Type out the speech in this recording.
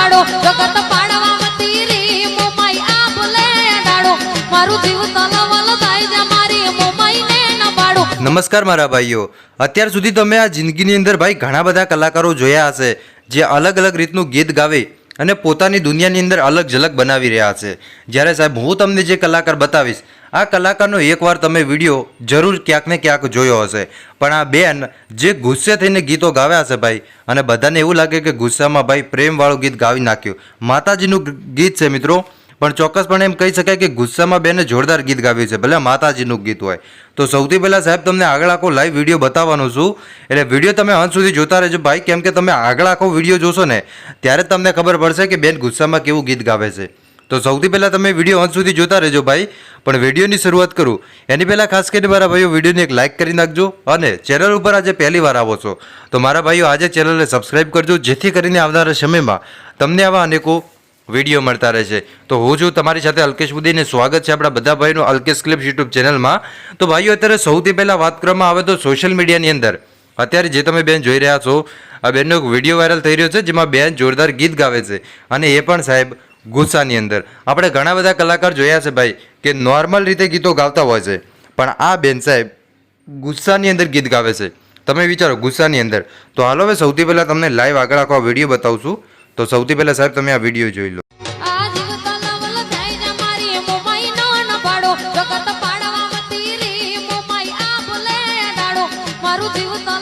પાડો જગત પાડવા વતી મોમાઈ આ ભૂલે ડાળો. મારું જીવ તલવલ થાય જા મારી મોમાઈ ને ન પાડો. નમસ્કાર મારા ભાઈઓ. અત્યાર સુધી તમે આ જિંદગીની અંદર ભાઈ ઘણા બધા કલાકારો જોયા હશે, જે અલગ અલગ રીતનું ગીત ગાવે અને પોતાની દુનિયાની અંદર અલગ ઝલક બનાવી રહ્યા છે. જ્યારે સાહેબ, હું તમને જે કલાકાર બતાવીશ આ કલાકારનો એકવાર તમે વીડિયો જરૂર ક્યાંક ને ક્યાંક જોયો હશે. પણ આ બેન જે ગુસ્સે થઈને ગીતો ગાવ્યા હશે ભાઈ, અને બધાને એવું લાગે કે ગુસ્સામાં ભાઈ પ્રેમવાળું ગીત ગાવી નાખ્યું. માતાજીનું ગીત છે મિત્રો, પણ ચોક્કસપણે એમ કહી શકાય કે ગુસ્સામાં બેને જોરદાર ગીત ગાવ્યું છે, ભલે માતાજીનું ગીત હોય. તો સૌથી પહેલાં સાહેબ તમને આગળ આખો લાઈવ વીડિયો બતાવવાનો છું. એટલે વીડિયો તમે અંત સુધી જોતા રહેજો ભાઈ, કેમ કે તમે આગળ આખો વીડિયો જોશો ને, ત્યારે તમને ખબર પડશે કે બેન ગુસ્સામાં કેવું ગીત ગાવે છે. તો સૌથી પહેલાં તમે વીડિયો અંત સુધી જોતા રહેજો ભાઈ. પણ વિડીયોની શરૂઆત કરું. એની પહેલાં ખાસ કરીને મારા ભાઈઓ, વિડીયોને એક લાઇક કરી નાખજો અને ચેનલ ઉપર આજે પહેલી વાર આવો છો. તો મારા ભાઈઓ, આજે ચેનલને સબસ્ક્રાઇબ કરજો, જેથી કરીને આવનારા સમયમાં તમને આવા અનેકો વીડિયો મળતા રહેશે. તો હું છું તમારી સાથે અલ્કેશ બુદ્ધિને સ્વાગત છે આપણા બધા ભાઈનું અલ્કેશ ક્લિપ્સ યુટ્યુબ ચેનલમાં તો ભાઈઓ, અત્યારે સૌથી પહેલાં વાત કરવામાં આવે તો સોશિયલ મીડિયાની અંદર. અત્યારે જે તમે બેન જોઈ રહ્યા છો, આ બેનનો એક વીડિયો વાયરલ થઈ રહ્યો છે, જેમાં બેન જોરદાર ગીત ગાવે છે. અને એ પણ સાહેબ ગુસ્સાની અંદર. આપણે ઘણા બધા કલાકાર જોયા છે ભાઈ, કે નોર્મલ રીતે ગીતો ગાવતા હોય છે, પણ આ બેન સાહેબ ગુસ્સાની અંદર ગીત ગાવે છે. તમે વિચારો ગુસ્સાની અંદર. તો હાલો હવે સૌથી પહેલાં તમને લાઈવ આગળ આખો વીડિયો બતાવશું. તો સૌથી પહેલાં સાહેબ, તમે આ વીડિયો જોઈ લો. મારું જીવ